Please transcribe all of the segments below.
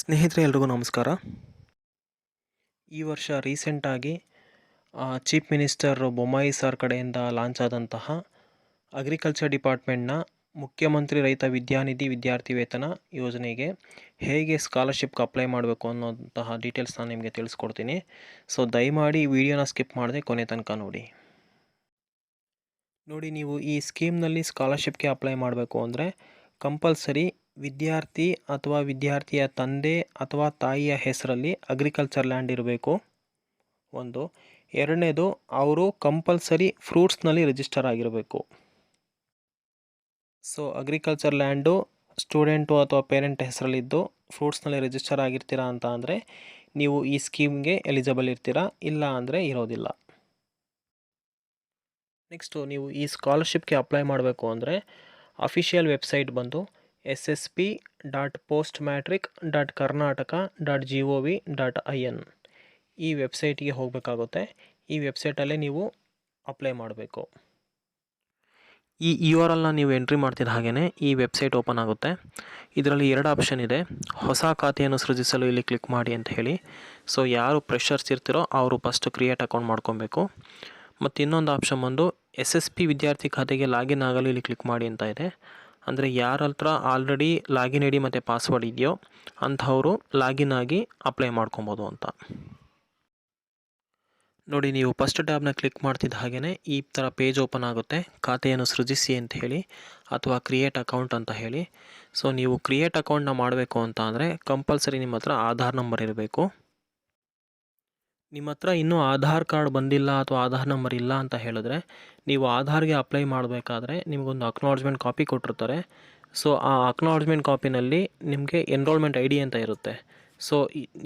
ಸ್ನೇಹಿತರೆ, ಎಲ್ರಿಗೂ ನಮಸ್ಕಾರ. ಈ ವರ್ಷ ರೀಸೆಂಟಾಗಿ ಚೀಫ್ ಮಿನಿಸ್ಟರ್ ಬೊಮ್ಮಾಯಿ ಸರ್ ಕಡೆಯಿಂದ ಲಾಂಚ್ ಆದಂತಹ ಅಗ್ರಿಕಲ್ಚರ್ ಡಿಪಾರ್ಟ್ಮೆಂಟ್ನ ಮುಖ್ಯಮಂತ್ರಿ ರೈತ ವಿದ್ಯಾನಿಧಿ ವಿದ್ಯಾರ್ಥಿ ವೇತನ ಯೋಜನೆಗೆ ಹೇಗೆ ಸ್ಕಾಲರ್ಶಿಪ್ಗೆ ಅಪ್ಲೈ ಮಾಡಬೇಕು ಅನ್ನೋಂತಹ ಡೀಟೇಲ್ಸ್ ನಾನು ನಿಮಗೆ ತಿಳಿಸ್ಕೊಡ್ತೀನಿ. ಸೊ ದಯಮಾಡಿ ವಿಡಿಯೋನ ಸ್ಕಿಪ್ ಮಾಡದೆ ಕೊನೆ ತನಕ ನೋಡಿ. ನೋಡಿ, ನೀವು ಈ ಸ್ಕೀಮ್ನಲ್ಲಿ ಸ್ಕಾಲರ್ಶಿಪ್ಗೆ ಅಪ್ಲೈ ಮಾಡಬೇಕು ಅಂದರೆ ಕಂಪಲ್ಸರಿ ವಿದ್ಯಾರ್ಥಿ ಅಥವಾ ವಿದ್ಯಾರ್ಥಿಯ ತಂದೆ ಅಥವಾ ತಾಯಿಯ ಹೆಸರಲ್ಲಿ ಅಗ್ರಿಕಲ್ಚರ್ ಲ್ಯಾಂಡ್ ಇರಬೇಕು. ಒಂದು. ಎರಡನೇದು, ಅವರು ಕಂಪಲ್ಸರಿ ಫ್ರೂಟ್ಸ್ನಲ್ಲಿ ರಿಜಿಸ್ಟರ್ ಆಗಿರಬೇಕು. ಸೊ ಅಗ್ರಿಕಲ್ಚರ್ ಲ್ಯಾಂಡು ಸ್ಟೂಡೆಂಟು ಅಥವಾ ಪೇರೆಂಟ್ ಹೆಸರಲ್ಲಿದ್ದು ಫ್ರೂಟ್ಸ್ನಲ್ಲಿ ರಿಜಿಸ್ಟರ್ ಆಗಿರ್ತೀರಾ ಅಂತ ಅಂದರೆ, ನೀವು ಈ ಸ್ಕೀಮ್ಗೆ ಎಲಿಜಿಬಲ್ ಇರ್ತೀರಾ, ಇಲ್ಲ ಅಂದರೆ ಇರೋದಿಲ್ಲ. ನೆಕ್ಸ್ಟು ನೀವು ಈ ಸ್ಕಾಲರ್ಶಿಪ್ಗೆ ಅಪ್ಲೈ ಮಾಡಬೇಕು ಅಂದರೆ ಅಫಿಷಿಯಲ್ ವೆಬ್ಸೈಟ್ ಬಂದು S S P dot post matric dot Karnataka dot G O V dot I N ಈ ವೆಬ್ಸೈಟಿಗೆ ಹೋಗಬೇಕಾಗುತ್ತೆ. ಈ ವೆಬ್ಸೈಟಲ್ಲೇ ನೀವು ಅಪ್ಲೈ ಮಾಡಬೇಕು. ಈ ಯು ಆರ್ ಎಲ್ನ ನೀವು ಎಂಟ್ರಿ ಮಾಡ್ತಿದ್ದ ಹಾಗೆಯೇ ಈ ವೆಬ್ಸೈಟ್ ಓಪನ್ ಆಗುತ್ತೆ. ಇದರಲ್ಲಿ ಎರಡು ಆಪ್ಷನ್ ಇದೆ. ಹೊಸ ಖಾತೆಯನ್ನು ಸೃಜಿಸಲು ಇಲ್ಲಿ ಕ್ಲಿಕ್ ಮಾಡಿ ಅಂತ ಹೇಳಿ. ಸೊ, ಯಾರು ಪ್ರೆಷರ್ಸ್ ಇರ್ತಿರೋ ಅವರು ಫಸ್ಟ್ ಕ್ರಿಯೇಟ್ ಅಕೌಂಟ್ ಮಾಡ್ಕೊಬೇಕು. ಮತ್ತು ಇನ್ನೊಂದು ಆಪ್ಷನ್ ಬಂದು ಎಸ್ ಎಸ್ ಪಿ ವಿದ್ಯಾರ್ಥಿ ಖಾತೆಗೆ ಲಾಗಿನ್ ಆಗಲು ಇಲ್ಲಿ ಕ್ಲಿಕ್ ಮಾಡಿ ಅಂತ ಇದೆ. ಅಂದರೆ ಯಾರ ಹತ್ರ ಆಲ್ರೆಡಿ ಲಾಗಿನ್ ಐ ಡಿ ಮತ್ತು ಪಾಸ್ವರ್ಡ್ ಇದೆಯೋ ಅಂಥವರು ಲಾಗಿನ್ ಆಗಿ ಅಪ್ಲೈ ಮಾಡ್ಕೊಬೋದು ಅಂತ. ನೋಡಿ, ನೀವು ಫಸ್ಟ್ ಟ್ಯಾಬ್ನ ಕ್ಲಿಕ್ ಮಾಡ್ತಿದ್ದ ಹಾಗೆಯೇ ಈ ಥರ ಪೇಜ್ ಓಪನ್ ಆಗುತ್ತೆ. ಖಾತೆಯನ್ನು ಸೃಜಿಸಿ ಅಂತ ಹೇಳಿ, ಅಥವಾ ಕ್ರಿಯೇಟ್ ಅಕೌಂಟ್ ಅಂತ ಹೇಳಿ. ಸೊ ನೀವು ಕ್ರಿಯೇಟ್ ಅಕೌಂಟ್ನ ಮಾಡಬೇಕು ಅಂತ ಅಂದರೆ ಕಂಪಲ್ಸರಿ ನಿಮ್ಮ ಹತ್ರ ಆಧಾರ್ ನಂಬರ್ ಇರಬೇಕು. ನಿಮ್ಮ ಹತ್ರ ಇನ್ನೂ ಆಧಾರ್ ಕಾರ್ಡ್ ಬಂದಿಲ್ಲ ಅಥವಾ ಆಧಾರ್ ನಂಬರ್ ಇಲ್ಲ ಅಂತ ಹೇಳಿದ್ರೆ ನೀವು ಆಧಾರ್ಗೆ ಅಪ್ಲೈ ಮಾಡಬೇಕಾದ್ರೆ ನಿಮಗೊಂದು ಅಕ್ನಾಲಜ್ಮೆಂಟ್ ಕಾಪಿ ಕೊಟ್ಟಿರ್ತಾರೆ. ಸೊ ಆ ಅಕ್ನಾಲಜ್ಮೆಂಟ್ ಕಾಪಿನಲ್ಲಿ ನಿಮಗೆ ಎನ್ರೋಲ್ಮೆಂಟ್ ಐ ಡಿ ಅಂತ ಇರುತ್ತೆ. ಸೊ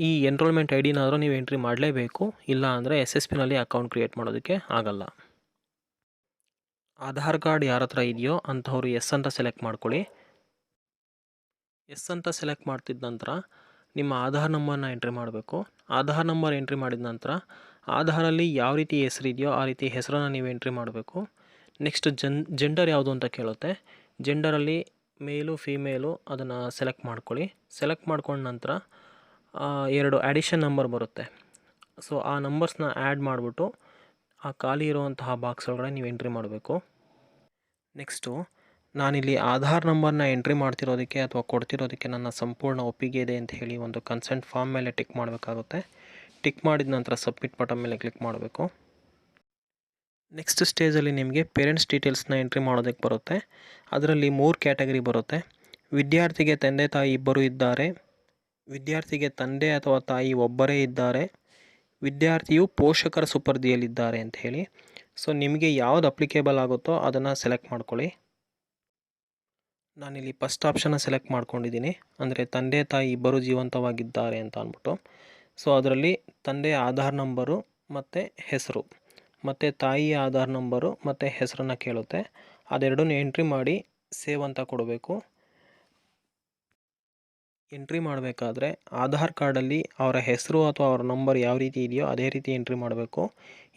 ಈ ಎನ್ರೋಲ್ಮೆಂಟ್ ಐ ಡಿನಾದರೂ ನೀವು ಎಂಟ್ರಿ ಮಾಡಲೇಬೇಕು. ಇಲ್ಲ ಅಂದರೆ ಎಸ್ ಎಸ್ ಪಿನಲ್ಲಿ ಅಕೌಂಟ್ ಕ್ರಿಯೇಟ್ ಮಾಡೋದಕ್ಕೆ ಆಗಲ್ಲ. ಆಧಾರ್ ಕಾರ್ಡ್ ಯಾರ ಹತ್ರ ಇದೆಯೋ ಅಂಥವ್ರು ಎಸ್ ಅಂತ ಸೆಲೆಕ್ಟ್ ಮಾಡ್ಕೊಳ್ಳಿ. ಎಸ್ ಅಂತ ಸೆಲೆಕ್ಟ್ ಮಾಡ್ತಿದ್ದ ನಂತರ ನಿಮ್ಮ ಆಧಾರ್ ನಂಬರ್ನ ಎಂಟ್ರಿ ಮಾಡಬೇಕು. ಆಧಾರ್ ನಂಬರ್ ಎಂಟ್ರಿ ಮಾಡಿದ ನಂತರ ಆಧಾರಲ್ಲಿ ಯಾವ ರೀತಿ ಹೆಸರಿದೆಯೋ ಆ ರೀತಿ ಹೆಸರನ್ನು ನೀವು ಎಂಟ್ರಿ ಮಾಡಬೇಕು. ನೆಕ್ಸ್ಟ್ ಜನ್, ಜೆಂಡರ್ ಯಾವುದು ಅಂತ ಕೇಳುತ್ತೆ. ಜೆಂಡರಲ್ಲಿ ಮೇಲು, ಫೀಮೇಲು ಅದನ್ನು ಸೆಲೆಕ್ಟ್ ಮಾಡ್ಕೊಳ್ಳಿ. ಸೆಲೆಕ್ಟ್ ಮಾಡ್ಕೊಂಡ ನಂತರ ಎರಡು ಆ್ಯಡಿಷನ್ ನಂಬರ್ ಬರುತ್ತೆ. ಸೊ, ಆ ನಂಬರ್ಸ್ನ ಆ್ಯಡ್ ಮಾಡಿಬಿಟ್ಟು ಆ ಖಾಲಿ ಇರುವಂತಹ ಬಾಕ್ಸ್ ಒಳಗಡೆ ನೀವು ಎಂಟ್ರಿ ಮಾಡಬೇಕು. ನೆಕ್ಸ್ಟು ನಾನಿಲ್ಲಿ ಆಧಾರ್ ನಂಬರ್ನ ಎಂಟ್ರಿ ಮಾಡ್ತಿರೋದಕ್ಕೆ ಅಥವಾ ಕೊಡ್ತಿರೋದಕ್ಕೆ ನನ್ನ ಸಂಪೂರ್ಣ ಒಪ್ಪಿಗೆ ಇದೆ ಅಂತ ಹೇಳಿ ಒಂದು ಕನ್ಸೆಂಟ್ ಫಾರ್ಮ್ ಮೇಲೆ ಟಿಕ್ ಮಾಡಬೇಕಾಗುತ್ತೆ. ಟಿಕ್ ಮಾಡಿದ ನಂತರ ಸಬ್ಮಿಟ್ ಬಟನ್ ಮೇಲೆ ಕ್ಲಿಕ್ ಮಾಡಬೇಕು. ನೆಕ್ಸ್ಟ್ ಸ್ಟೇಜಲ್ಲಿ ನಿಮಗೆ ಪೇರೆಂಟ್ಸ್ ಡೀಟೇಲ್ಸ್ನ ಎಂಟ್ರಿ ಮಾಡೋದಕ್ಕೆ ಬರುತ್ತೆ. ಅದರಲ್ಲಿ ಮೂರು ಕ್ಯಾಟಗರಿ ಬರುತ್ತೆ. ವಿದ್ಯಾರ್ಥಿಗೆ ತಂದೆ ತಾಯಿ ಇಬ್ಬರು ಇದ್ದಾರೆ. ವಿದ್ಯಾರ್ಥಿಗೆ ತಂದೆ ಅಥವಾ ತಾಯಿ ಒಬ್ಬರೇ ಇದ್ದಾರೆ. ವಿದ್ಯಾರ್ಥಿಯು ಪೋಷಕರ ಸುಪರ್ದಿಯಲ್ಲಿದ್ದಾರೆ ಅಂತ ಹೇಳಿ. ಸೊ, ನಿಮಗೆ ಯಾವುದು ಅಪ್ಲಿಕೇಬಲ್ ಆಗುತ್ತೋ ಅದನ್ನು ಸೆಲೆಕ್ಟ್ ಮಾಡ್ಕೊಳ್ಳಿ. ನಾನಿಲ್ಲಿ ಫಸ್ಟ್ ಆಪ್ಷನ್ನ ಸೆಲೆಕ್ಟ್ ಮಾಡ್ಕೊಂಡಿದ್ದೀನಿ. ಅಂದರೆ ತಂದೆ ತಾಯಿ ಇಬ್ಬರು ಜೀವಂತವಾಗಿದ್ದಾರೆ ಅಂತ ಅಂದ್ಬಿಟ್ಟು. ಸೊ ಅದರಲ್ಲಿ ತಂದೆಯ ಆಧಾರ್ ನಂಬರು ಮತ್ತು ಹೆಸರು. ಮತ್ತು ತಾಯಿಯ ಆಧಾರ್ ನಂಬರು ಮತ್ತು ಹೆಸರನ್ನು ಕೇಳುತ್ತೆ. ಅದೆರಡನ್ನೂ ಎಂಟ್ರಿ ಮಾಡಿ ಸೇವ್ ಅಂತ ಕೊಡಬೇಕು. ಎಂಟ್ರಿ ಮಾಡಬೇಕಾದ್ರೆ ಆಧಾರ್ ಕಾರ್ಡಲ್ಲಿ ಅವರ ಹೆಸರು ಅಥವಾ ಅವರ ನಂಬರ್ ಯಾವ ರೀತಿ ಇದೆಯೋ ಅದೇ ರೀತಿ ಎಂಟ್ರಿ ಮಾಡಬೇಕು.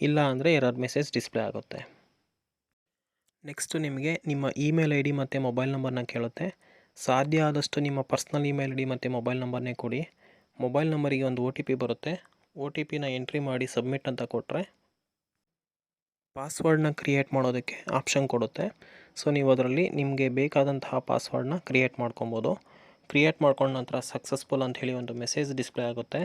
ಇಲ್ಲ ಅಂದರೆ ಎರರ್ ಮೆಸೇಜ್ ಡಿಸ್ಪ್ಲೇ ಆಗುತ್ತೆ. ನೆಕ್ಸ್ಟು ನಿಮಗೆ ನಿಮ್ಮ ಇಮೇಲ್ ಐ ಡಿ ಮತ್ತು ಮೊಬೈಲ್ ನಂಬರ್ನ ಕೇಳುತ್ತೆ. ಸಾಧ್ಯ ಆದಷ್ಟು ನಿಮ್ಮ ಪರ್ಸ್ನಲ್ ಇಮೇಲ್ ಐ ಡಿ ಮತ್ತು ಮೊಬೈಲ್ ನಂಬರ್ನೇ ಕೊಡಿ. ಮೊಬೈಲ್ ನಂಬರಿಗೆ ಒಂದು ಒ ಟಿ ಪಿ ಬರುತ್ತೆ. ಒ ಟಿ ಪಿನ ಎಂಟ್ರಿ ಮಾಡಿ ಸಬ್ಮಿಟ್ ಅಂತ ಕೊಟ್ಟರೆ ಪಾಸ್ವರ್ಡ್ನ ಕ್ರಿಯೇಟ್ ಮಾಡೋದಕ್ಕೆ ಆಪ್ಷನ್ ಕೊಡುತ್ತೆ. ಸೊ, ನೀವು ಅದರಲ್ಲಿ ನಿಮಗೆ ಬೇಕಾದಂತಹ ಪಾಸ್ವರ್ಡ್ನ ಕ್ರಿಯೇಟ್ ಮಾಡ್ಕೊಬೋದು. ಕ್ರಿಯೇಟ್ ಮಾಡ್ಕೊಂಡ ನಂತರ ಸಕ್ಸಸ್ಫುಲ್ ಅಂತ ಹೇಳಿ ಒಂದು ಮೆಸೇಜ್ ಡಿಸ್ಪ್ಲೇ ಆಗುತ್ತೆ.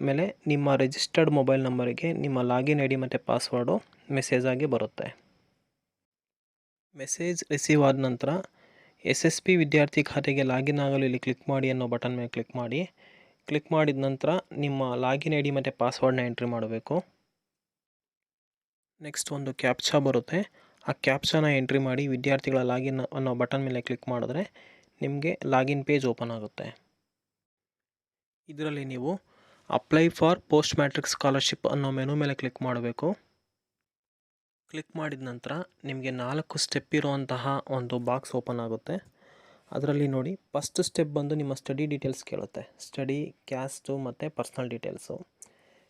ಆಮೇಲೆ ನಿಮ್ಮ ರಿಜಿಸ್ಟರ್ಡ್ ಮೊಬೈಲ್ ನಂಬರಿಗೆ ನಿಮ್ಮ ಲಾಗಿನ್ ಐ ಡಿ ಮತ್ತು ಪಾಸ್ವರ್ಡು ಮೆಸೇಜ್ ಆಗಿ ಬರುತ್ತೆ. ಮೆಸೇಜ್ ರಿಸೀವ್ ಆದ ನಂತರ ಎಸ್ ಎಸ್ ಪಿ ವಿದ್ಯಾರ್ಥಿ ಖಾತೆಗೆ ಲಾಗಿನ್ ಆಗಲು ಇಲ್ಲಿ ಕ್ಲಿಕ್ ಮಾಡಿ ಅನ್ನೋ ಬಟನ್ ಮೇಲೆ ಕ್ಲಿಕ್ ಮಾಡಿ. ಕ್ಲಿಕ್ ಮಾಡಿದ ನಂತರ ನಿಮ್ಮ ಲಾಗಿನ್ ಐ ಡಿ ಮತ್ತು ಪಾಸ್ವರ್ಡ್ನ ಎಂಟ್ರಿ ಮಾಡಬೇಕು. ನೆಕ್ಸ್ಟ್ ಒಂದು ಕ್ಯಾಪ್ಚಾ ಬರುತ್ತೆ. ಆ ಕ್ಯಾಪ್ಚಾನ ಎಂಟ್ರಿ ಮಾಡಿ ವಿದ್ಯಾರ್ಥಿಗಳ ಲಾಗಿನ್ ಅನ್ನೋ ಬಟನ್ ಮೇಲೆ ಕ್ಲಿಕ್ ಮಾಡಿದ್ರೆ ನಿಮಗೆ ಲಾಗಿನ್ ಪೇಜ್ ಓಪನ್ ಆಗುತ್ತೆ. ಇದರಲ್ಲಿ ನೀವು apply for post matric scholarship ಅನ್ನೋ ಮೆನು ಮೇಲೆ ಕ್ಲಿಕ್ ಮಾಡಬೇಕು. ಕ್ಲಿಕ್ ಮಾಡಿದ ನಂತರ ನಿಮಗೆ ನಾಲ್ಕು ಸ್ಟೆಪ್ ಇರುವಂತಹ ಒಂದು ಬಾಕ್ಸ್ ಓಪನ್ ಆಗುತ್ತೆ. ಅದರಲ್ಲಿ ನೋಡಿ ಫಸ್ಟ್ ಸ್ಟೆಪ್ ಬಂದು ನಿಮ್ಮ ಸ್ಟಡಿ ಡೀಟೇಲ್ಸ್ ಕೇಳುತ್ತೆ. ಸ್ಟಡಿ ಕ್ಯಾಸ್ಟು ಮತ್ತು ಪರ್ಸ್ನಲ್ ಡೀಟೇಲ್ಸು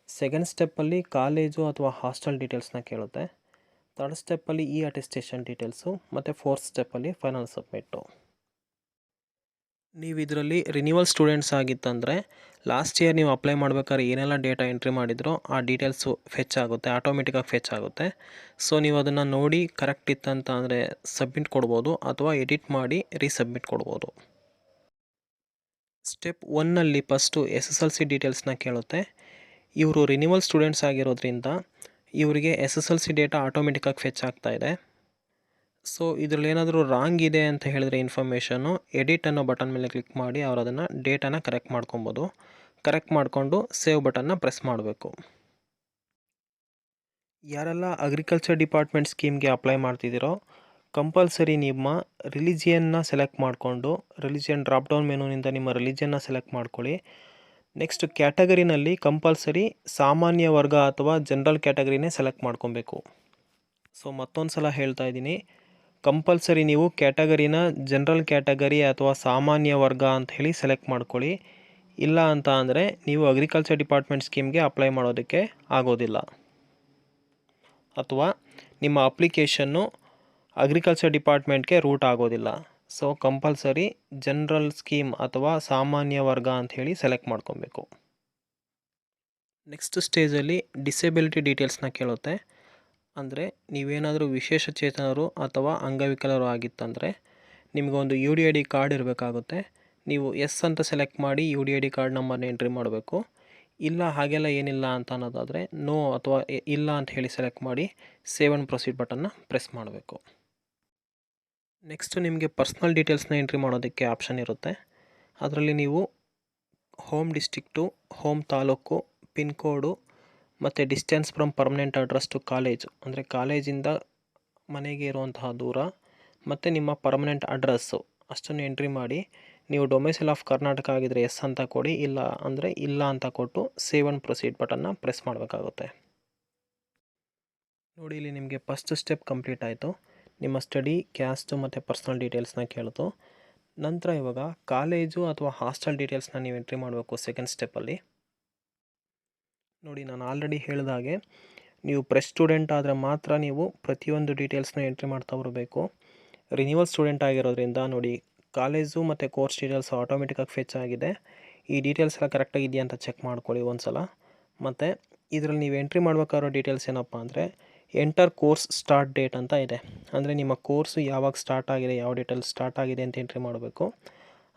ಸೆಕೆಂಡ್ ಸ್ಟೆಪ್ಪಲ್ಲಿ ಕಾಲೇಜು ಅಥವಾ ಹಾಸ್ಟೆಲ್ ಡೀಟೇಲ್ಸ್ನ ಕೇಳುತ್ತೆ. ಥರ್ಡ್ ಸ್ಟೆಪ್ಪಲ್ಲಿ ಇ ಅಟೆಸ್ಟೇಷನ್ ಡೀಟೇಲ್ಸು ಮತ್ತು ಫೋರ್ತ್ ಸ್ಟೆಪ್ಪಲ್ಲಿ ಫೈನಲ್ ಸಬ್ಮಿಟ್ಟು ನೀವು ಇದರಲ್ಲಿ ರಿನ್ಯೂವಲ್ ಸ್ಟೂಡೆಂಟ್ಸ್ ಆಗಿತ್ತಂದರೆ ಲಾಸ್ಟ್ ಇಯರ್ ನೀವು ಅಪ್ಲೈ ಮಾಡ್ಬೇಕಾದ್ರೆ ಏನೆಲ್ಲ ಡೇಟಾ ಎಂಟ್ರಿ ಮಾಡಿದ್ರೋ ಆ ಡೀಟೇಲ್ಸು ಫೆಚ್ ಆಗುತ್ತೆ ಆಟೋಮೆಟಿಕಾಗಿ ಫೆಚ್ ಆಗುತ್ತೆ. ಸೊ ನೀವು ಅದನ್ನು ನೋಡಿ ಕರೆಕ್ಟ್ ಇತ್ತಂತ ಅಂದರೆ ಸಬ್ಮಿಟ್ ಕೊಡ್ಬೋದು ಅಥವಾ ಎಡಿಟ್ ಮಾಡಿ ರೀಸಬ್ಮಿಟ್ ಕೊಡ್ಬೋದು. ಸ್ಟೆಪ್ ಒನ್ನಲ್ಲಿ first S S L C ಡೀಟೇಲ್ಸ್ನ ಕೇಳುತ್ತೆ. ಇವರು ರಿನ್ಯೂವಲ್ ಸ್ಟೂಡೆಂಟ್ಸ್ ಆಗಿರೋದ್ರಿಂದ, ಇವರಿಗೆ S S L C data ಆಟೋಮೆಟಿಕಾಗಿ fetch ಆಗ್ತಾಯಿದೆ ಸೊ ಇದರಲ್ಲಿ ಏನಾದರೂ ರಾಂಗ್ ಇದೆ ಅಂತ ಹೇಳಿದ್ರೆ ಇನ್ಫಾರ್ಮೇಷನ್ನು ಎಡಿಟ್ ಅನ್ನೋ ಬಟನ್ ಮೇಲೆ ಕ್ಲಿಕ್ ಮಾಡಿ ಅವರು ಅದನ್ನು ಡೇಟಾನ ಕರೆಕ್ಟ್ ಮಾಡ್ಕೊಬೋದು. ಕರೆಕ್ಟ್ ಮಾಡಿಕೊಂಡು ಸೇವ್ ಬಟನ್ನ ಪ್ರೆಸ್ ಮಾಡಬೇಕು. ಯಾರೆಲ್ಲ ಅಗ್ರಿಕಲ್ಚರ್ ಡಿಪಾರ್ಟ್ಮೆಂಟ್ ಸ್ಕೀಮ್ಗೆ ಅಪ್ಲೈ ಮಾಡ್ತಿದ್ದೀರೋ ಕಂಪಲ್ಸರಿ ನಿಮ್ಮ ರಿಲಿಜಿಯನ್ನ ಸೆಲೆಕ್ಟ್ ಮಾಡಿಕೊಂಡು ರಿಲಿಜಿಯನ್ ಡ್ರಾಪ್ ಡೌನ್ ಮೆನುನಿಂದ ನಿಮ್ಮ ರಿಲಿಜಿಯನ್ನ ಸೆಲೆಕ್ಟ್ ಮಾಡ್ಕೊಳ್ಳಿ. ನೆಕ್ಸ್ಟ್ ಕ್ಯಾಟಗರಿನಲ್ಲಿ ಕಂಪಲ್ಸರಿ ಸಾಮಾನ್ಯ ವರ್ಗ ಅಥವಾ ಜನರಲ್ ಕ್ಯಾಟಗರಿನೇ ಸೆಲೆಕ್ಟ್ ಮಾಡ್ಕೊಬೇಕು. ಸೊ ಮತ್ತೊಂದು ಸಲ ಹೇಳ್ತಾ ಇದ್ದೀನಿ. ಕಂಪಲ್ಸರಿ ನೀವು ಕ್ಯಾಟಗರಿನ ಜನರಲ್ ಕ್ಯಾಟಗರಿ ಅಥವಾ ಸಾಮಾನ್ಯ ವರ್ಗ ಅಂತ ಹೇಳಿ ಸೆಲೆಕ್ಟ್ ಮಾಡ್ಕೊಳ್ಳಿ. ಇಲ್ಲ ಅಂತ ಅಂದರೆ ನೀವು ಅಗ್ರಿಕಲ್ಚರ್ ಡಿಪಾರ್ಟ್ಮೆಂಟ್ ಸ್ಕೀಮ್ಗೆ ಅಪ್ಲೈ ಮಾಡೋದಕ್ಕೆ ಆಗೋದಿಲ್ಲ. ಅಥವಾ ನಿಮ್ಮ ಅಪ್ಲಿಕೇಶನ್ನು ಅಗ್ರಿಕಲ್ಚರ್ ಡಿಪಾರ್ಟ್ಮೆಂಟ್ಗೆ ರೂಟ್ ಆಗೋದಿಲ್ಲ. ಸೊ ಕಂಪಲ್ಸರಿ ಜನರಲ್ ಸ್ಕೀಮ್ ಅಥವಾ ಸಾಮಾನ್ಯ ವರ್ಗ ಅಂತ ಹೇಳಿ ಸೆಲೆಕ್ಟ್ ಮಾಡ್ಕೊಬೇಕು. ನೆಕ್ಸ್ಟ್ ಸ್ಟೇಜಲ್ಲಿ ಡಿಸೇಬಿಲಿಟಿ ಡೀಟೇಲ್ಸ್ನ ಕೇಳುತ್ತೆ. ಅಂದರೆ ನೀವೇನಾದರೂ ವಿಶೇಷ ಚೇತನರು ಅಥವಾ ಅಂಗವಿಕಲರು ಆಗಿತ್ತಂದರೆ ನಿಮಗೊಂದು U D I D card ಇರಬೇಕಾಗುತ್ತೆ. ನೀವು ಎಸ್ ಅಂತ ಸೆಲೆಕ್ಟ್ ಮಾಡಿ U D I D card ನಂಬರ್ನ ಎಂಟ್ರಿ ಮಾಡಬೇಕು. ಇಲ್ಲ, ಹಾಗೆಲ್ಲ ಏನಿಲ್ಲ ಅಂತ ಅನ್ನೋದಾದರೆ ನೋ ಅಥವಾ ಇಲ್ಲ ಅಂತ ಹೇಳಿ ಸೆಲೆಕ್ಟ್ ಮಾಡಿ ಸೇವ್ ಪ್ರೊಸೀಡ್ ಬಟನ್ನ ಪ್ರೆಸ್ ಮಾಡಬೇಕು. ನೆಕ್ಸ್ಟ್ ನಿಮಗೆ ಪರ್ಸ್ನಲ್ ಡೀಟೇಲ್ಸ್ನ ಎಂಟ್ರಿ ಮಾಡೋದಕ್ಕೆ ಆಪ್ಷನ್ ಇರುತ್ತೆ. ಅದರಲ್ಲಿ ನೀವು home district home taluk pin code ಮತ್ತು distance from permanent address to college ಅಂದರೆ ಕಾಲೇಜಿಂದ ಮನೆಗೆ ಇರುವಂತಹ ದೂರ, ಮತ್ತು ನಿಮ್ಮ ಪರ್ಮನೆಂಟ್ ಅಡ್ರೆಸ್ಸು ಅಷ್ಟನ್ನು ಎಂಟ್ರಿ ಮಾಡಿ, ನೀವು ಡೊಮೆಸೈಲ್ ಆಫ್ ಕರ್ನಾಟಕ ಆಗಿದ್ದರೆ ಎಸ್ ಅಂತ ಕೊಡಿ, ಇಲ್ಲ ಅಂದರೆ ಇಲ್ಲ ಅಂತ ಕೊಟ್ಟು ಸೇವ್ ಆ್ಯಂಡ್ ಪ್ರೊಸೀಡ್ ಬಟನ್ನ ಪ್ರೆಸ್ ಮಾಡಬೇಕಾಗುತ್ತೆ. ನೋಡಿ, ಇಲ್ಲಿ ನಿಮಗೆ ಫಸ್ಟ್ ಸ್ಟೆಪ್ ಕಂಪ್ಲೀಟ್ ಆಯಿತು. ನಿಮ್ಮ ಸ್ಟಡಿ ಕ್ಯಾಸ್ಟು ಮತ್ತು ಪರ್ಸ್ನಲ್ ಡೀಟೇಲ್ಸ್ನ ಕೇಳಿತು. ನಂತರ ಇವಾಗ ಕಾಲೇಜು ಅಥವಾ ಹಾಸ್ಟೆಲ್ ಡೀಟೇಲ್ಸ್ನ ನೀವು ಎಂಟ್ರಿ ಮಾಡಬೇಕು ಸೆಕೆಂಡ್ ಸ್ಟೆಪ್ಪಲ್ಲಿ ನೋಡಿ, ನಾನು ಆಲ್ರೆಡಿ ಹೇಳಿದ ಹಾಗೆ, ನೀವು ಪ್ರೆಸ್ ಸ್ಟೂಡೆಂಟ್ ಆದರೆ ಮಾತ್ರ ನೀವು ಪ್ರತಿಯೊಂದು ಡೀಟೇಲ್ಸ್ನ ಎಂಟ್ರಿ ಮಾಡ್ತಾ ಬರಬೇಕು. ರಿನ್ಯೂವಲ್ ಸ್ಟೂಡೆಂಟ್ ಆಗಿರೋದ್ರಿಂದ ನೋಡಿ ಕಾಲೇಜು ಮತ್ತು ಕೋರ್ಸ್ ಡೀಟೇಲ್ಸ್ ಆಟೋಮೆಟಿಕಾಗಿ ಫೆಚ್ ಆಗಿದೆ. ಈ ಡೀಟೇಲ್ಸ್ ಎಲ್ಲ ಕರೆಕ್ಟಾಗಿ ಇದೆಯಾ ಅಂತ ಚೆಕ್ ಮಾಡ್ಕೊಳ್ಳಿ ಒಂದು ಸಲ ಮತ್ತು, ಇದರಲ್ಲಿ ನೀವು ಎಂಟ್ರಿ ಮಾಡಬೇಕಾಗಿರೋ ಡೀಟೇಲ್ಸ್ ಏನಪ್ಪ ಅಂದರೆ ಎಂಟರ್ ಕೋರ್ಸ್ ಸ್ಟಾರ್ಟ್ ಡೇಟ್ ಅಂತ ಇದೆ. ಅಂದರೆ ನಿಮ್ಮ ಕೋರ್ಸು ಯಾವಾಗ ಸ್ಟಾರ್ಟ್ ಆಗಿದೆ, ಯಾವ ಡೀಟೇಲ್ಸ್ ಸ್ಟಾರ್ಟ್ ಆಗಿದೆ ಅಂತ ಎಂಟ್ರಿ ಮಾಡಬೇಕು.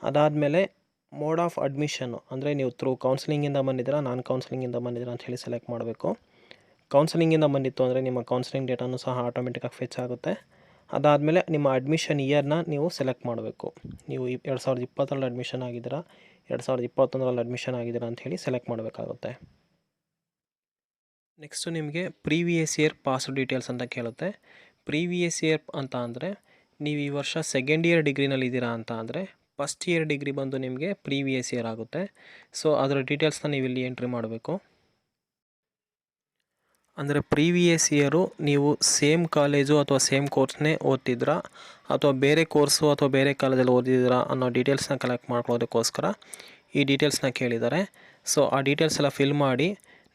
ಅದಾದಮೇಲೆ ಮೋಡ್ ಆಫ್ ಅಡ್ಮಿಷನ್ನು ಅಂದರೆ ನೀವು ಥ್ರೂ ಕೌನ್ಸಿಲಿಂಗಿಂದ ಬಂದಿದ್ದೀರಾ ನಾನ್ ಕೌನ್ಸಿಲಿಂಗಿಂದ ಬಂದಿದ್ದೀರಾ ಅಂತ ಹೇಳಿ ಸೆಲೆಕ್ಟ್ ಮಾಡಬೇಕು. ಕೌನ್ಸಿಲಿಂಗಿಂದ ಬಂದಿತ್ತು ಅಂದರೆ ನಿಮ್ಮ ಕೌನ್ಸಿಲಿಂಗ್ ಡೇಟಾನು ಸಹ ಆಟೋಮೆಟಿಕಾಗಿ ಫೆಚ್ ಆಗುತ್ತೆ. ಅದಾದಮೇಲೆ ನಿಮ್ಮ ಅಡ್ಮಿಷನ್ ಇಯರ್ನ ನೀವು ಸೆಲೆಕ್ಟ್ ಮಾಡಬೇಕು. ನೀವು ಎರಡು ಸಾವಿರದ ಇಪ್ಪತ್ತರಲ್ಲಿ ಅಡ್ಮಿಷನ್ ಆಗಿದ್ದೀರಾ, ಎರಡು ಸಾವಿರದ ಇಪ್ಪತ್ತೊಂದರಲ್ಲಿ ಅಡ್ಮಿಷನ್ ಆಗಿದ್ದೀರಾ ಅಂತ ಹೇಳಿ ಸೆಲೆಕ್ಟ್ ಮಾಡಬೇಕಾಗುತ್ತೆ. ನೆಕ್ಸ್ಟು ನಿಮಗೆ ಪ್ರೀವಿಯಸ್ ಇಯರ್ ಪಾಸ್ ಡೀಟೇಲ್ಸ್ ಅಂತ ಕೇಳುತ್ತೆ. ಪ್ರೀವಿಯಸ್ ಇಯರ್ ಅಂತ ಅಂದರೆ ನೀವು ಈ ವರ್ಷ ಸೆಕೆಂಡ್ ಇಯರ್ ಡಿಗ್ರಿನಲ್ಲಿ ಇದ್ದೀರಾ ಅಂತ ಅಂದರೆ ಫಸ್ಟ್ ಇಯರ್ ಡಿಗ್ರಿ ಬಂದು ನಿಮಗೆ ಪ್ರೀವಿಯಸ್ ಇಯರ್ ಆಗುತ್ತೆ. ಸೊ ಅದರ ಡೀಟೇಲ್ಸ್ನ ನೀವು ಇಲ್ಲಿ ಎಂಟ್ರಿ ಮಾಡಬೇಕು. ಅಂದರೆ ಪ್ರೀವಿಯಸ್ ಇಯರು ನೀವು ಸೇಮ್ ಕಾಲೇಜು ಅಥವಾ ಸೇಮ್ ಕೋರ್ಸ್ನೇ ಓದ್ತಿದ್ರಾ? ಅಥವಾ ಬೇರೆ ಕೋರ್ಸು ಅಥವಾ ಬೇರೆ ಕಾಲೇಜಲ್ಲಿ ಓದಿದ್ದೀರಾ ಅನ್ನೋ ಡೀಟೇಲ್ಸ್ನ ಕಲೆಕ್ಟ್ ಮಾಡ್ಕೊಳ್ಳೋದಕ್ಕೋಸ್ಕರ ಈ ಡೀಟೇಲ್ಸ್ನ ಕೇಳಿದ್ದಾರೆ. ಸೊ ಆ ಡೀಟೇಲ್ಸ್ ಎಲ್ಲ ಫಿಲ್ ಮಾಡಿ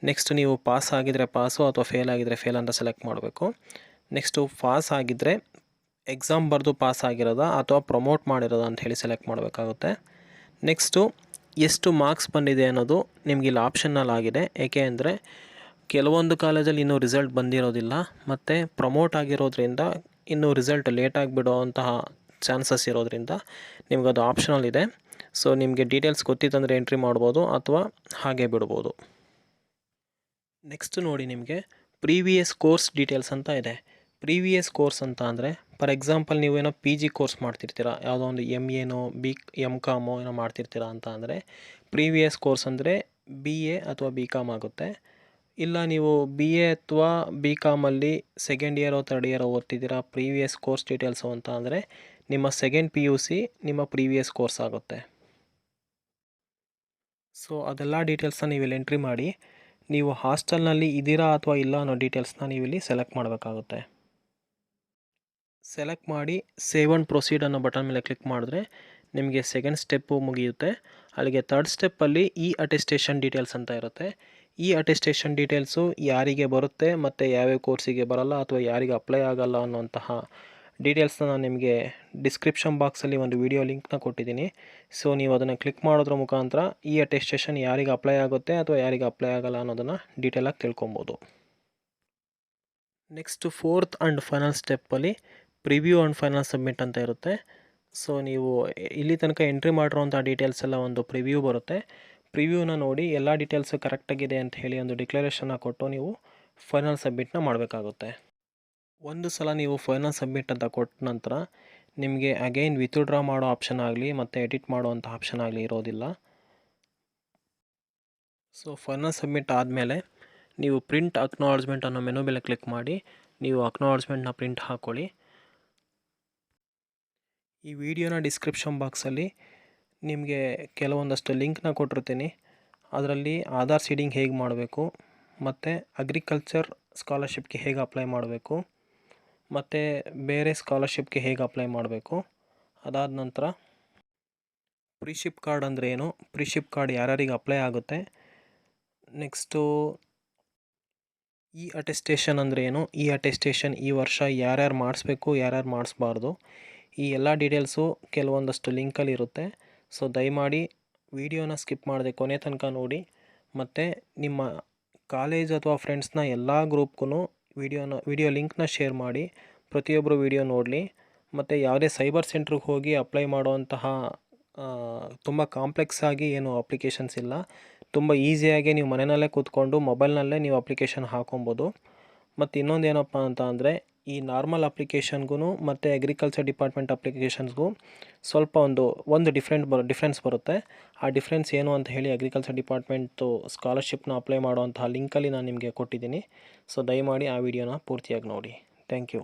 ನೆಕ್ಸ್ಟ್ ನೀವು ಪಾಸ್ ಆಗಿದರೆ ಪಾಸು ಅಥವಾ ಫೇಲ್ ಆಗಿದರೆ ಫೇಲ್ ಅಂತ ಸೆಲೆಕ್ಟ್ ಮಾಡಬೇಕು. ನೆಕ್ಸ್ಟು ಪಾಸ್ ಆಗಿದ್ದರೆ ಎಕ್ಸಾಮ್ ಬರೆದು ಪಾಸ್ ಆಗಿರೋದಾ ಅಥವಾ ಪ್ರಮೋಟ್ ಮಾಡಿರೋದಾ ಅಂತ ಹೇಳಿ ಸೆಲೆಕ್ಟ್ ಮಾಡಬೇಕಾಗುತ್ತೆ. ನೆಕ್ಸ್ಟು, ಎಷ್ಟು ಮಾರ್ಕ್ಸ್ ಬಂದಿದೆ ಅನ್ನೋದು ನಿಮ್ಗೆ ಇಲ್ಲಿ ಆಪ್ಷನ್ನಲ್ಲಿ ಆಗಿದೆ. ಏಕೆ ಅಂದರೆ ಕೆಲವೊಂದು ಕಾಲೇಜಲ್ಲಿ ಇನ್ನೂ ರಿಸಲ್ಟ್ ಬಂದಿರೋದಿಲ್ಲ. ಮತ್ತು ಪ್ರಮೋಟ್ ಆಗಿರೋದ್ರಿಂದ ಇನ್ನೂ ರಿಸಲ್ಟ್ ಲೇಟಾಗಿ ಬಿಡೋವಂತಹ ಚಾನ್ಸಸ್ ಇರೋದ್ರಿಂದ ನಿಮಗದು ಆಪ್ಷನಲ್ ಇದೆ. ಸೊ, ನಿಮಗೆ ಡೀಟೇಲ್ಸ್ ಗೊತ್ತಿತ್ತಂದರೆ ಎಂಟ್ರಿ ಮಾಡ್ಬೋದು ಅಥವಾ ಹಾಗೆ ಬಿಡ್ಬೋದು. ನೆಕ್ಸ್ಟ್ ನೋಡಿ ನಿಮಗೆ ಪ್ರೀವಿಯಸ್ ಕೋರ್ಸ್ ಡೀಟೇಲ್ಸ್ ಅಂತ ಇದೆ. ಪ್ರೀವಿಯಸ್ ಕೋರ್ಸ್ ಅಂತ ಅಂದರೆ ಫಾರ್ ಎಕ್ಸಾಂಪಲ್ ನೀವೇನೋ ಪಿ ಜಿ ಕೋರ್ಸ್ ಮಾಡ್ತಿರ್ತೀರ, ಯಾವುದೋ ಒಂದು ಎಂ ಎನೋ ಬಿ ಎಂ ಕಾಮೋ ಏನೋ ಮಾಡ್ತಿರ್ತೀರಾ ಅಂತ ಅಂದರೆ ಪ್ರೀವಿಯಸ್ ಕೋರ್ಸ್ ಅಂದರೆ ಬಿ ಎ ಅಥವಾ ಬಿ ಕಾಮ್ ಆಗುತ್ತೆ. ಇಲ್ಲ ನೀವು ಬಿ ಎ ಅಥವಾ ಬಿ ಕಾಮಲ್ಲಿ ಸೆಕೆಂಡ್ ಇಯರೋ ಥರ್ಡ್ ಇಯರ್ ಓದ್ತಿದ್ದೀರಾ ಪ್ರೀವಿಯಸ್ ಕೋರ್ಸ್ ಡೀಟೇಲ್ಸು ಅಂತ ಅಂದರೆ, ನಿಮ್ಮ ಸೆಕೆಂಡ್ ಪಿ ಯು ಸಿ ನಿಮ್ಮ ಪ್ರೀವಿಯಸ್ ಕೋರ್ಸ್ ಆಗುತ್ತೆ. ಸೊ ಅದೆಲ್ಲ ಡೀಟೇಲ್ಸ್ನ ನೀವು ಇಲ್ಲಿ ಎಂಟ್ರಿ ಮಾಡಿ, ನೀವು ಹಾಸ್ಟೆಲ್ನಲ್ಲಿ ಇದ್ದೀರಾ ಅಥವಾ ಇಲ್ಲ ಅನ್ನೋ ಡೀಟೇಲ್ಸ್ನ ನೀವು ಇಲ್ಲಿ ಸೆಲೆಕ್ಟ್ ಮಾಡಬೇಕಾಗುತ್ತೆ. ಸೆಲೆಕ್ಟ್ ಮಾಡಿ ಸೇವ್ ಆ್ಯಂಡ್ ಪ್ರೊಸೀಡ್ ಅನ್ನೋ ಬಟನ್ ಮೇಲೆ ಕ್ಲಿಕ್ ಮಾಡಿದ್ರೆ ನಿಮಗೆ ಸೆಕೆಂಡ್ ಸ್ಟೆಪ್ಪು ಮುಗಿಯುತ್ತೆ. ಅಲ್ಲಿಗೆ ಥರ್ಡ್ ಸ್ಟೆಪ್ಪಲ್ಲಿ ಈ ಅಟೆಸ್ಟೇಷನ್ ಡೀಟೇಲ್ಸ್ ಅಂತ ಇರುತ್ತೆ. ಈ ಅಟೆಸ್ಟೇಷನ್ ಡೀಟೇಲ್ಸು ಯಾರಿಗೆ ಬರುತ್ತೆ ಮತ್ತು ಯಾವ್ಯಾವ ಕೋರ್ಸಿಗೆ ಬರಲ್ಲ ಅಥವಾ ಯಾರಿಗೆ ಅಪ್ಲೈ ಆಗಲ್ಲ ಅನ್ನೋಂತಹ ಡೀಟೇಲ್ಸ್ನ ನಾನು ನಿಮಗೆ ಡಿಸ್ಕ್ರಿಪ್ಷನ್ ಬಾಕ್ಸಲ್ಲಿ ಒಂದು ವಿಡಿಯೋ ಲಿಂಕ್ನ ಕೊಟ್ಟಿದ್ದೀನಿ. ಸೊ ನೀವು ಅದನ್ನು ಕ್ಲಿಕ್ ಮಾಡೋದ್ರ ಮುಖಾಂತರ ಈ ಅಟೆಸ್ಟೇಷನ್ ಯಾರಿಗೆ ಅಪ್ಲೈ ಆಗುತ್ತೆ ಅಥವಾ ಯಾರಿಗೆ ಅಪ್ಲೈ ಆಗಲ್ಲ ಅನ್ನೋದನ್ನು ಡೀಟೇಲಾಗಿ ತಿಳ್ಕೊಬೋದು. ನೆಕ್ಸ್ಟ್ ಫೋರ್ತ್ ಆ್ಯಂಡ್ ಫೈನಲ್ ಸ್ಟೆಪ್ಪಲ್ಲಿ ಪ್ರಿವ್ಯೂ ಆ್ಯಂಡ್ ಫೈನಲ್ ಸಬ್ಮಿಟ್ ಅಂತ ಇರುತ್ತೆ. ಸೊ ನೀವು ಇಲ್ಲಿ ತನಕ ಎಂಟ್ರಿ ಮಾಡಿರೋಂಥ ಡೀಟೇಲ್ಸ್ ಎಲ್ಲ ಒಂದು ಪ್ರಿವ್ಯೂ ಬರುತ್ತೆ. ಪ್ರಿವ್ಯೂನ ನೋಡಿ ಎಲ್ಲ ಡೀಟೇಲ್ಸು ಕರೆಕ್ಟಾಗಿದೆ ಅಂತ ಹೇಳಿ ಒಂದು ಡಿಕ್ಲರೇಷನ್ನ ಕೊಟ್ಟು ನೀವು ಫೈನಲ್ ಸಬ್ಮಿಟ್ನ ಮಾಡಬೇಕಾಗುತ್ತೆ. ಒಂದು ಸಲ ನೀವು ಫೈನಲ್ ಸಬ್ಮಿಟ್ ಅಂತ ಕೊಟ್ಟ ನಂತರ ನಿಮಗೆ ಅಗೈನ್ ವಿತ್ಡ್ರಾ ಮಾಡೋ ಆಪ್ಷನ್ ಆಗಲಿ ಮತ್ತು ಎಡಿಟ್ ಮಾಡುವಂಥ ಆಪ್ಷನ್ ಆಗಲಿ ಇರೋದಿಲ್ಲ. ಸೊ ಫೈನಲ್ ಸಬ್ಮಿಟ್ ಆದಮೇಲೆ ನೀವು ಪ್ರಿಂಟ್ ಅಕ್ನಾಲಜ್ಮೆಂಟ್ ಅನ್ನೋ ಮೆನು ಮೇಲೆ ಕ್ಲಿಕ್ ಮಾಡಿ, ನೀವು ಅಕ್ನಾಲಜ್ಮೆಂಟ್ನ ಪ್ರಿಂಟ್ ಹಾಕ್ಕೊಳ್ಳಿ ಈ ವಿಡಿಯೋನ ಡಿಸ್ಕ್ರಿಪ್ಷನ್ ಬಾಕ್ಸಲ್ಲಿ ನಿಮಗೆ ಕೆಲವೊಂದಷ್ಟು ಲಿಂಕ್ನ ಕೊಟ್ಟಿರ್ತೀನಿ. ಅದರಲ್ಲಿ ಆಧಾರ್ ಸೀಡಿಂಗ್ ಹೇಗೆ ಮಾಡಬೇಕು, ಮತ್ತು ಅಗ್ರಿಕಲ್ಚರ್ ಸ್ಕಾಲರ್ಶಿಪ್ಗೆ ಹೇಗೆ ಅಪ್ಲೈ ಮಾಡಬೇಕು, ಮತ್ತು ಬೇರೆ ಸ್ಕಾಲರ್ಶಿಪ್ಗೆ ಹೇಗೆ ಅಪ್ಲೈ ಮಾಡಬೇಕು, ಅದಾದ ನಂತರ ಪ್ರಿಶಿಪ್ ಕಾರ್ಡ್ ಅಂದರೆ ಏನು ಪ್ರಿಶಿಪ್ ಕಾರ್ಡ್ ಯಾರ್ಯಾರಿಗೆ ಅಪ್ಲೈ ಆಗುತ್ತೆ ನೆಕ್ಸ್ಟು ಈ ಅಟೆಸ್ಟೇಷನ್ ಅಂದರೆ ಏನು, ಈ ಅಟೆಸ್ಟೇಷನ್ ಈ ವರ್ಷ ಯಾರ್ಯಾರು ಮಾಡಿಸ್ಬೇಕು, ಯಾರ್ಯಾರು ಮಾಡಿಸ್ಬಾರ್ದು ಈ ಎಲ್ಲ ಡೀಟೇಲ್ಸು ಕೆಲವೊಂದಷ್ಟು ಲಿಂಕಲ್ಲಿ ಇರುತ್ತೆ. ಸೊ ದಯಮಾಡಿ ವಿಡಿಯೋನ ಸ್ಕಿಪ್ ಮಾಡದೆ ಕೊನೆ ತನಕ ನೋಡಿ. ಮತ್ತು ನಿಮ್ಮ ಕಾಲೇಜ್ ಅಥವಾ ಫ್ರೆಂಡ್ಸ್ನ ಎಲ್ಲ ಗ್ರೂಪ್ಗೂ ವಿಡಿಯೋನ, ವಿಡಿಯೋ ಲಿಂಕ್ನ ಶೇರ್ ಮಾಡಿ. ಪ್ರತಿಯೊಬ್ಬರು ವಿಡಿಯೋ ನೋಡಲಿ. ಮತ್ತು ಯಾವುದೇ ಸೈಬರ್ ಸೆಂಟ್ರಿಗೆ ಹೋಗಿ ಅಪ್ಲೈ ಮಾಡುವಂತಹ ತುಂಬ ಕಾಂಪ್ಲೆಕ್ಸ್ ಆಗಿ ಏನು ಅಪ್ಲಿಕೇಶನ್ಸ್ ಇಲ್ಲ. ತುಂಬ ಈಸಿಯಾಗಿ ನೀವು ಮನೆಯಲ್ಲೇ ಕೂತ್ಕೊಂಡು, ಮೊಬೈಲ್ನಲ್ಲೇ ನೀವು ಅಪ್ಲಿಕೇಶನ್ ಹಾಕೊಬೋದು. ಮತ್ತು ಇನ್ನೊಂದು ಏನಪ್ಪ ಅಂತ ಅಂದರೆ ಈ ನಾರ್ಮಲ್ ಅಪ್ಲಿಕೇಶನ್ಗೂ ಮತ್ತು ಅಗ್ರಿಕಲ್ಚರ್ ಡಿಪಾರ್ಟ್ಮೆಂಟ್ ಅಪ್ಲಿಕೇಶನ್ಸ್ಗೂ ಸ್ವಲ್ಪ ಒಂದು ಒಂದು ಡಿಫ್ರೆಂಟ್ ಬ ಡಿಫ್ರೆನ್ಸ್ ಬರುತ್ತೆ. ಆ ಡಿಫ್ರೆನ್ಸ್ ಏನು ಅಂತ ಹೇಳಿ ಅಗ್ರಿಕಲ್ಚರ್ ಡಿಪಾರ್ಟ್ಮೆಂಟು ಸ್ಕಾಲರ್ಶಿಪ್ನ ಅಪ್ಲೈ ಮಾಡುವಂತಹ ಲಿಂಕಲ್ಲಿ ನಾನು ನಿಮಗೆ ಕೊಟ್ಟಿದ್ದೀನಿ. ಸೊ ದಯಮಾಡಿ ಆ ವಿಡಿಯೋನ ಪೂರ್ತಿಯಾಗಿ ನೋಡಿ. Thank you